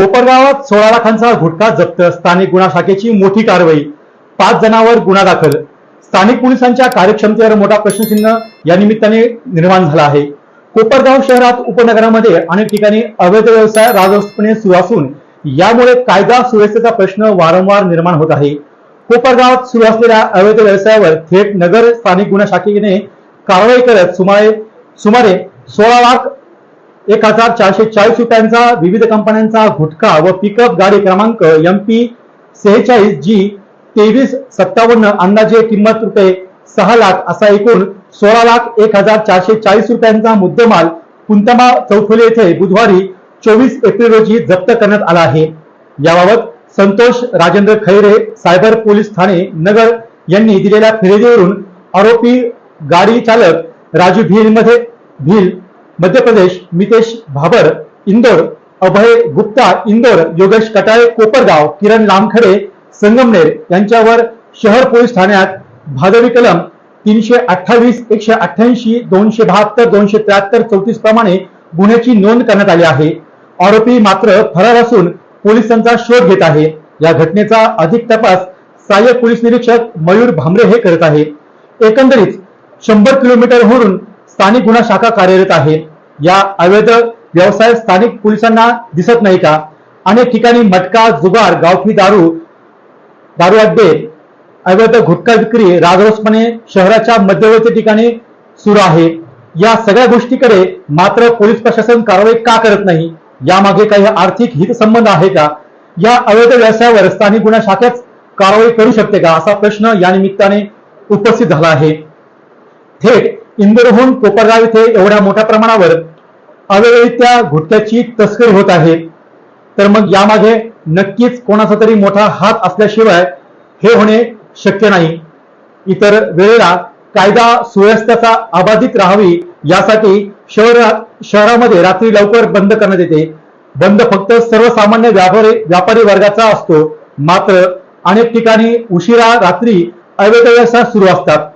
कोपरगावात सोळा लाखांचा गुटखा जप्त. स्थानिक गुन्हा शाखेची मोठी कारवाई. पाच जणांवर गुन्हा दाखल. स्थानिक पोलिसांच्या कार्यक्षमतेवर मोठा प्रश्नचिन्ह या निमित्ताने निर्माण झाला आहे. कोपरगाव शहरात उपनगरामध्ये अनेक ठिकाणी अवैध व्यवसाय राजस्थपणे सुरू असून यामुळे कायदा सुव्यवस्थेचा प्रश्न वारंवार निर्माण होत आहे. कोपरगावात सुरू असलेल्या अवैध व्यवसायावर थेट नगर स्थानिक गुन्हा शाखेने कारवाई करत सुमारे सुमारे सोळा लाख एक हजार चारशे चाळीस रुपयांचा विविध कंपन्यांचा गुटखा व पिकअप गाडी क्रमांक एम पी सेहेचाळीस जी तेवीस सत्तावन्न अंदाजे किंमत रुपये सहा लाख असा एकूण सोळा लाख एक हजार चारशे चाळीस रुपयांचा मुद्देमाल कुंतमा चौफुले येथे बुधवारी चोवीस एप्रिल रोजी जप्त करण्यात आला आहे. याबाबत संतोष राजेंद्र खैरे सायबर पोलीस ठाणे नगर यांनी दिलेल्या फिर्यादीवरून आरोपी गाडी चालक राजू भील मध्ये भील मध्य प्रदेश मितेश भाबर इंदोर अभय गुप्ता इंदोर योगेश कटाळे कोपरगाव किरण लामखडे संगमनेर यांच्यावर शहर पोलीस ठाण्यात भादवी कलम तीनशे अठ्ठावीस एकशे अठ्ठ्याऐंशी दोनशे बहात्तर दोनशे त्र्याहत्तर चौतीस प्रमाणे गुन्ह्याची नोंद करण्यात आली आहे. आरोपी मात्र फरार असून पोलिसांचा शोध घेत आहे. या घटनेचा अधिक तपास सहाय्यक पोलीस निरीक्षक मयूर भामरे हे करत आहे. एकंदरीत शंभर किलोमीटरवरून स्थानिक गुन्हा शाखा कार्यरत आहे. या अवैध व्यवसाय स्थानिक पोलिसांना दिसत नाही का? अनेक ठिकाणी मटका जुगार गावठी दारू दारू अड्डे अवैध गुटखा विक्री राजरोसपणे शहराच्या मध्यवर्ती ठिकाणी सुरू आहे. या सगळ्या गोष्टीकडे मात्र पोलीस प्रशासन कारवाई का करत नाही? यामागे काही आर्थिक हितसंबंध आहे का? या अवैध व्यवसायावर स्थानिक गुन्हा शाखाच कारवाई करू शकते का? असा प्रश्न या निमित्ताने उपस्थित झाला आहे. थेट इंदोरहून कोपरगाव इथे एवढ्या मोठ्या प्रमाणावर अवैधरित्या गुटख्याची तस्करी होत आहे. तर मग यामागे नक्कीच कोणाचा तरी मोठा हात असल्याशिवाय हे होणे शक्य नाही. इतर वेळेला कायदा सुव्यवस्थेचा अबाधित राहावी यासाठी शहरात शहरामध्ये रात्री लवकर बंद करण्यात येते. बंद फक्त सर्वसामान्य व्यापारी व्यापारी वर्गाचा असतो. मात्र अनेक ठिकाणी उशिरा रात्री अवैध व्यवसाय सुरू असतात.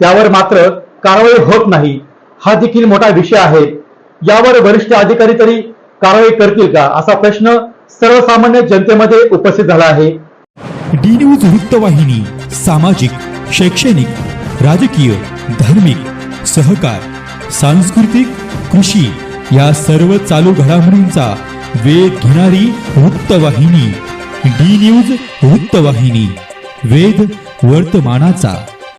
त्यावर मात्र कारवाई होत नाही. हा देखील मोठा विषय आहे. यावर वरिष्ठ अधिकारी तरी कारवाई करतील का? असा प्रश्न सर्वसामान्य जनतेमध्ये उपस्थित झाला आहे. डी न्यूज वृत्तवाहिनी सामाजिक शैक्षणिक राजकीय धार्मिक सहकार सांस्कृतिक कृषी या सर्व चालू घडामोडींचा वेध घेणारी वृत्तवाहिनी डी न्यूज वृत्तवाहिनी वेध वर्तमानाचा.